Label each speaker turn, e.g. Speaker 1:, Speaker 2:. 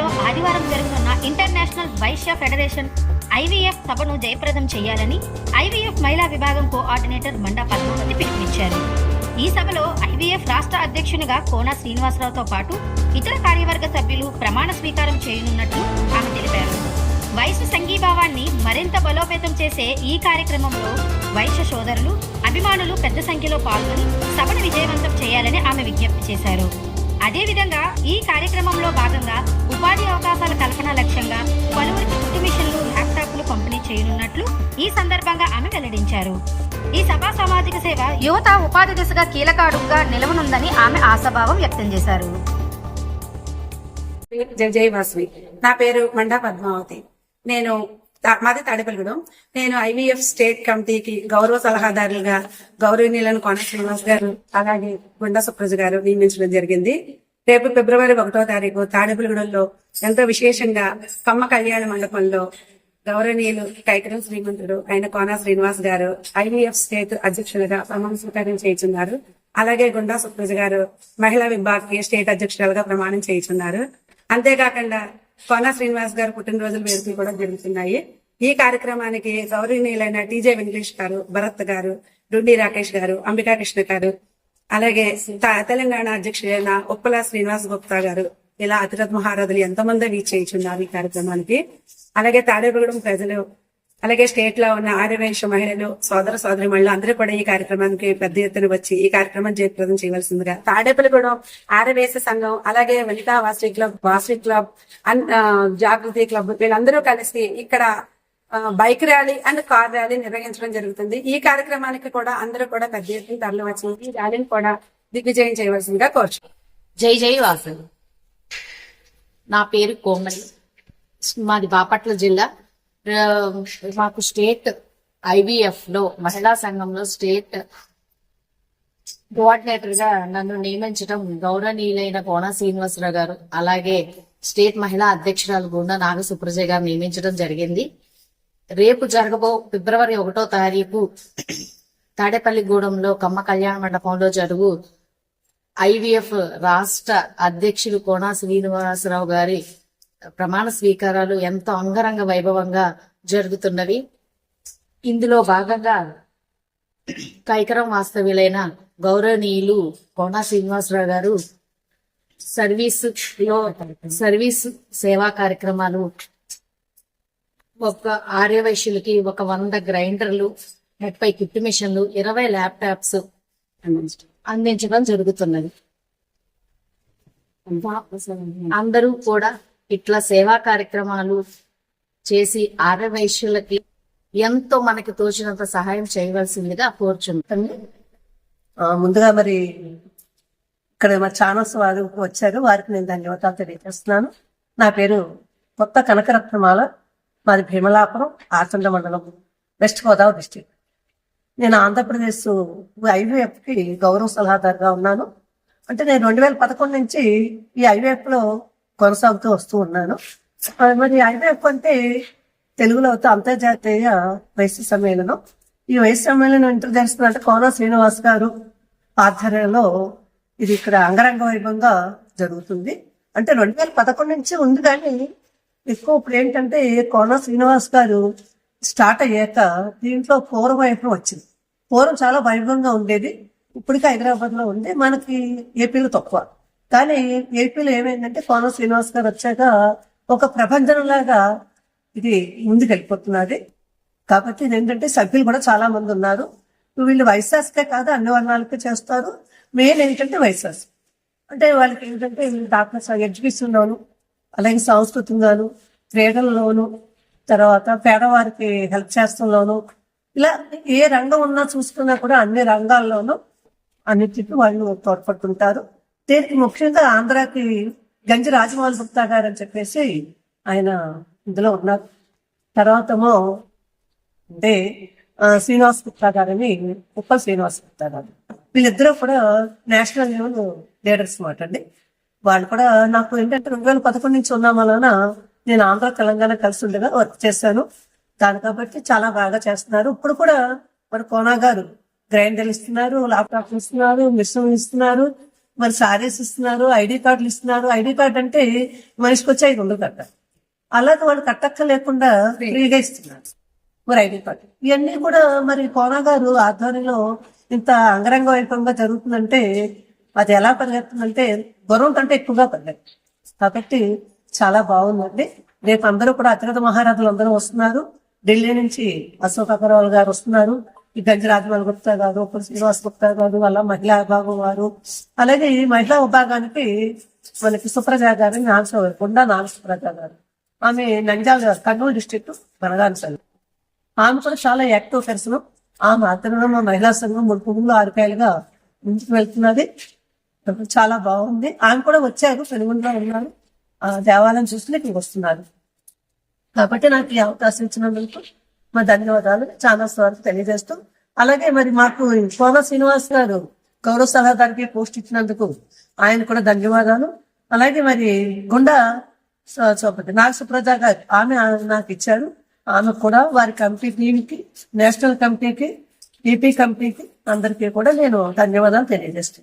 Speaker 1: హైదరాబాద్లో ఆదివారం జరుగుతున్న ఇంటర్నేషనల్ వైశ్య ఫెడరేషన్ ఐవీఎఫ్ సభను జయప్రదం చేయాలని ఐవీఎఫ్ మహిళా విభాగం కోఆర్డినేటర్ మండా పద్మావతి పిలుపునిచ్చారు. ఈ సభలో ఐవీఎఫ్ రాష్ట్ర అధ్యక్షునిగా కోనా శ్రీనివాసరావుతో పాటు ఇతర కార్యవర్గ సభ్యులు ప్రమాణ స్వీకారం చేయనున్నట్లు ఆమె తెలిపారు. వైశ్య సంఘీభావాన్ని మరింత బలోపేతం చేసే ఈ కార్యక్రమంలో వైశ్య సోదరులు అభిమానులు పెద్ద సంఖ్యలో పాల్గొని సభను విజయవంతం చేయాలని ఆమె విజ్ఞప్తి చేశారు. అదేవిధంగా ఈ కార్యక్రమంలో భాగంగా ఉపాధి అవకాశాల కల్పన లక్ష్యంగా పలువురికి కుట్టు మిషన్లు ల్యాప్టాప్లు పంపిణీ చేయనున్నట్లు ఈ సందర్భంగా ఆమె వెల్లడించారు. ఈ సభా సామాజిక సేవ యువత ఉపాధి దిశగా కీలక అడుగుగా నిలవనుందని ఆమె ఆశాభావం వ్యక్తం చేశారు.
Speaker 2: జయ జయ వాస్వి. నా పేరు మండా పద్మావతి. నేను మాది తాడేపల్లిగూడెం. నేను ఐవీఎఫ్ స్టేట్ కమిటీకి గౌరవ సలహాదారులుగా గౌరవనీయులను కోన శ్రీనివాస్ గారు అలాగే గుండా సుప్రజ గారు నియమించడం జరిగింది. రేపు ఫిబ్రవరి ఒకటో తారీఖు తాడేపల్లిగూడెంలో ఎంతో విశేషంగా కమ్మ కళ్యాణ మండపంలో గౌరవనీయులు కైకరం శ్రీమంతుడు ఆయన కోన శ్రీనివాస్ గారు ఐవీఎఫ్ స్టేట్ అధ్యక్షులుగా ప్రమాణ స్వీకారం చేయించున్నారు. అలాగే గుండా సుప్రజ గారు మహిళా విభాగీయ స్టేట్ అధ్యక్షురాలుగా ప్రమాణం చేయించున్నారు. అంతేకాకుండా కోన శ్రీనివాస్ గారు పుట్టినరోజుల వేడుకలు కూడా జరుగుతున్నాయి. ఈ కార్యక్రమానికి గౌరవనీయులైన టీజే వెంకటేష్ గారు భరత్ గారు డుండి రాకేష్ గారు అంబికా కృష్ణ గారు అలాగే తెలంగాణ అధ్యక్షుడైన ఉప్పల శ్రీనివాస్ గుప్తా గారు ఇలా అతిరథ మహారథులు ఎంతమంది వీచ్ చేయించున్నారు ఈ కార్యక్రమానికి. అలాగే తాడేపగడం ప్రజలు అలాగే స్టేట్లో ఉన్న ఆర్యవైశ్య మహిళలు సోదర సోదరి మహిళలు అందరూ కూడా ఈ కార్యక్రమానికి పెద్ద ఎత్తున వచ్చి ఈ కార్యక్రమం జయప్రదం చేయవలసిందిగా తాడేపల్లిగూడెం ఆర్యవేశ సంఘం అలాగే Vanitha Vasavi club Vasavi club Jagruthi club వీళ్ళందరూ కలిసి ఇక్కడ bike rally and car rally నిర్వహించడం జరుగుతుంది. ఈ కార్యక్రమానికి కూడా అందరూ కూడా పెద్ద ఎత్తున తరలి వచ్చి ఈ ర్యాలీని కూడా దిగ్విజయం చేయవలసిందిగా కోరుచు
Speaker 3: జై జై వాసు. నా పేరు కోమలి. మాది బాపట్ల జిల్లా. మాకు స్టేట్ ఐవీఎఫ్లో మహిళా సంఘంలో స్టేట్ కోఆర్డినేటర్గా నన్ను నియమించడం గౌరవనీయులైన కోన శ్రీనివాసరావు గారు అలాగే స్టేట్ మహిళా అధ్యక్షురాలు గుండా నాగ సుప్రజ గారు నియమించడం జరిగింది. రేపు జరగబో ఫిబ్రవరి ఒకటో తారీఖు తాడేపల్లిగూడెంలో కమ్మ కళ్యాణ మండపంలో జరుగు ఐవీఎఫ్ రాష్ట్ర అధ్యక్షులు కోన శ్రీనివాసరావు గారి ప్రమాణ స్వీకారాలు ఎంతో అంగరంగ వైభవంగా జరుగుతున్నవి. ఇందులో భాగంగా కైకరం వాస్తవ్యులైన గౌరవనీయులు కోన శ్రీనివాసరావు గారు సర్వీస్లో సర్వీస్ సేవా కార్యక్రమాలు ఒక ఆర్యవైశ్యులకి ఒక వంద గ్రైండర్లు ముప్పై కిట్ మిషన్లు ఇరవై ల్యాప్టాప్స్ అందించడం జరుగుతున్నది. అందరూ కూడా ఇట్లా సేవా కార్యక్రమాలు చేసి ఆరవైశ్యులకి ఎంతో మనకి తోచినంత సహాయం చేయవలసిందిగా కోరుచున్నాం
Speaker 4: ముందుగా మరి ఇక్కడ మా ఛానల్స్ వారు వచ్చారు. వారికి నేను ధన్యవాదాలు తెలియజేస్తున్నాను. నా పేరు కొత్త కనకరత్నమాల. మాది భీమలాపురం ఆచండ మండలం వెస్ట్ గోదావరి డిస్టిక్. నేను ఆంధ్రప్రదేశ్ ఐవీఎఫ్కి గౌరవ సలహాదారుగా ఉన్నాను. అంటే నేను రెండు వేల పదకొండు నుంచి ఈ ఐవీఎఫ్లో కొనసాగుతూ వస్తూ ఉన్నాను. మరి ఐవీఎఫ్ అంటే తెలుగులో అయితే అంతర్జాతీయ వయసు సమ్మేళనం. ఈ వయసు సమ్మేళనం ఇంటర్ చేస్తున్నట్టు కోన శ్రీనివాస్ గారు ఆధ్వర్యంలో ఇది ఇక్కడ అంగరంగ వైభవంగా జరుగుతుంది. అంటే రెండు వేల పదకొండు నుంచి ఉంది కానీ ఎక్కువ ఇప్పుడు ఏంటంటే కోన శ్రీనివాస్ గారు స్టార్ట్ అయ్యాక దీంట్లో పూర్వ వైభవం వచ్చింది. పూర్వం చాలా వైభవంగా ఉండేది. ఇప్పటికీ హైదరాబాద్లో ఉంది మనకి ఏపీలో తక్కువ. కానీ ఏపీలో ఏమైందంటే కోన శ్రీనివాస్ గారు వచ్చాక ఒక ప్రపంచం లాగా ఇది ముందుకు వెళ్ళిపోతున్నది కాబట్టి ఏంటంటే సభ్యులు కూడా చాలా మంది ఉన్నారు. వీళ్ళు వైశాస్కే కాదు అన్ని వర్ణాలకి చేస్తారు. మెయిన్ ఏంటంటే వైశాస్ అంటే వాళ్ళకి ఏంటంటే డాక్టర్స్ ఎడ్యుకేషన్లోను అలాగే సంస్కృతిలోను క్రీడల్లోను తర్వాత పేదవారికి హెల్ప్ చేస్తంలోను ఇలా ఏ రంగం ఉన్నా చూసుకున్నా కూడా అన్ని రంగాల్లోనూ అన్నిటికీ వాళ్ళు తోడ్పడుతుంటారు. దీనికి ముఖ్యంగా ఆంధ్రాకి గంజి రాజమౌళి గుప్తా గారు అని చెప్పేసి ఆయన ఇందులో ఉన్నారు. తర్వాతమో అంటే శ్రీనివాస్ గుప్తా గారని ఉప్ప శ్రీనివాస్ గుప్తా గారు. వీళ్ళిద్దరూ కూడా నేషనల్ లెవెల్ లీడర్స్ మాట అండి. వాళ్ళు కూడా నాకు ఏంటంటే రెండు వేల పదకొండు నుంచి ఉన్నాం వలన నేను ఆంధ్ర తెలంగాణ కలిసి ఉండగా వర్క్ చేశాను. దాని కాబట్టి చాలా బాగా చేస్తున్నారు. ఇప్పుడు కూడా మరి కోనా గారు గ్రైండర్లు ఇస్తున్నారు లాప్టాప్ ఇస్తున్నారు మిషన్ ఇస్తున్నారు. మరి సారీస్ ఇస్తున్నారు ఐడి కార్డులు ఇస్తున్నారు. ఐడి కార్డు అంటే మనిషికి వచ్చి ఐదు ఉండదు అక్కడ అలాగే వాళ్ళు కట్టక్క లేకుండా ఫ్రీగా ఇస్తున్నారు. మరి ఐడి కార్డు. ఇవన్నీ కూడా మరి కోనా గారు ఆధ్వర్యంలో ఇంత అంగరంగ వైభవంగా జరుగుతుందంటే అది ఎలా పరిగెత్తుందంటే గుర్రం కంటే ఎక్కువగా పరిగెత్తుంది. కాబట్టి చాలా బాగుందండి. రేపు అందరూ కూడా అతిరథ మహారాజులు అందరూ వస్తున్నారు. ఢిల్లీ నుంచి అశోక్ అగర్వాల్ గారు వస్తున్నారు. ఈ గంజి గుప్తా గారు శ్రీనివాస్ గుప్తా గారు వాళ్ళ మహిళా విభాగం వారు. అలాగే ఈ మహిళా విభాగానికి మనకి సుప్రజ గారు నాగ గుండా నాగ సుప్రజ గారు. ఆమె నంజాల కర్నూలు డిస్ట్రిక్ట్ బనగాన్సల్ ఆమె కూడా చాలా యాక్టివ్ పర్సన్. ఆమె అతను మహిళా సంఘం మూడు పువ్వులు ఆరుకాయలుగా ముందుకు వెళ్తున్నది. చాలా బాగుంది. ఆమె కూడా వచ్చారు పెనుగుండలో ఉన్నారు. ఆ దేవాలయం చూసి ఇక్కడికి వస్తున్నారు. కాబట్టి నాకు ఈ అవకాశం ఇచ్చినందుకు మా ధన్యవాదాలు. చాలా వరకు తెలియజేస్తూ అలాగే మరి మాకు కోన శ్రీనివాస్ గారు గౌరవ సలహాదారికి పోస్ట్ ఇచ్చినందుకు ఆయన కూడా ధన్యవాదాలు. అలాగే మరి గుండా స- నాగ సుప్రజ గారు ఆమె నాకు ఇచ్చారు. ఆమె కూడా వారి కమిటీ టీంకి నేషనల్ కమిటీకి ఏపీ కమిటీకి అందరికీ కూడా నేను ధన్యవాదాలు తెలియజేస్తాను